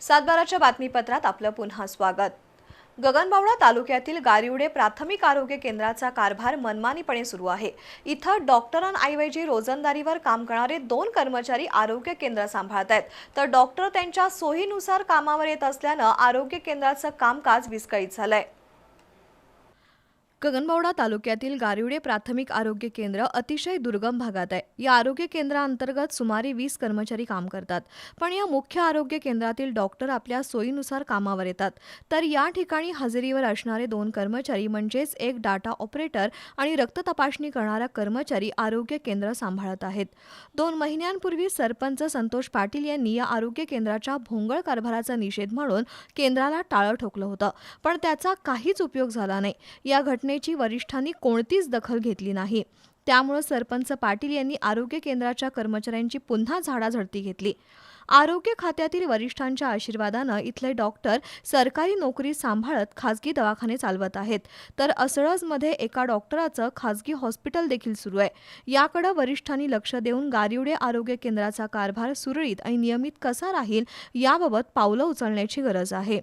सातबाराच्या बातमीपत्रात आपलं पुन्हा स्वागत. गगनबावडा तालुक्यातील गारिवडे प्राथमिक आरोग्य केंद्राचा कारभार मनमानीपणे सुरू आहे. इथं डॉक्टरांऐवजी रोजंदारीवर काम करणारे दोन कर्मचारी आरोग्य केंद्र सांभाळत आहेत. तर डॉक्टर त्यांच्या सोयीनुसार कामावर येत असल्यानं आरोग्य केंद्राचं कामकाज विस्कळीत झालंय. गगनबावडा तालुक्यातील गारिवडे प्राथमिक आरोग्य केंद्र अतिशय दुर्गम भागात आहे. या आरोग्य केंद्राअंतर्गत सुमारे वीस कर्मचारी काम करतात. पण या मुख्य आरोग्य केंद्रातील डॉक्टर आपल्या सोयीनुसार कामावर येतात. तर या ठिकाणी हजेरीवर असणारे दोन कर्मचारी म्हणजेच एक डाटा ऑपरेटर आणि रक्त तपासणी करणारा कर्मचारी आरोग्य केंद्र सांभाळत आहेत. दोन महिन्यांपूर्वी सरपंच संतोष पाटील यांनी या आरोग्य केंद्राच्या भोंगळ कारभाराचा निषेध म्हणून केंद्राला टाळं ठोकलं होतं. पण त्याचा काहीच उपयोग झाला नाही. या घटनेची वरिष्ठांनी कोणतीच दखल घेतली नाही. त्यामुळं सरपंच पाटील यांनी आरोग्य केंद्राच्या कर्मचाऱ्यांची पुन्हा झाडाझडती घेतली. आरोग्य खात्यातील वरिष्ठांच्या आशीर्वादानं इथले डॉक्टर सरकारी नोकरी सांभाळत खासगी दवाखाने चालवत आहेत. तर असळजमध्ये एका डॉक्टराचं खासगी हॉस्पिटल देखील सुरू आहे. याकडे वरिष्ठांनी लक्ष देऊन गारिवडे आरोग्य केंद्राचा कारभार सुरळीत आणि नियमित कसा राहील याबाबत पावलं उचलण्याची गरज आहे.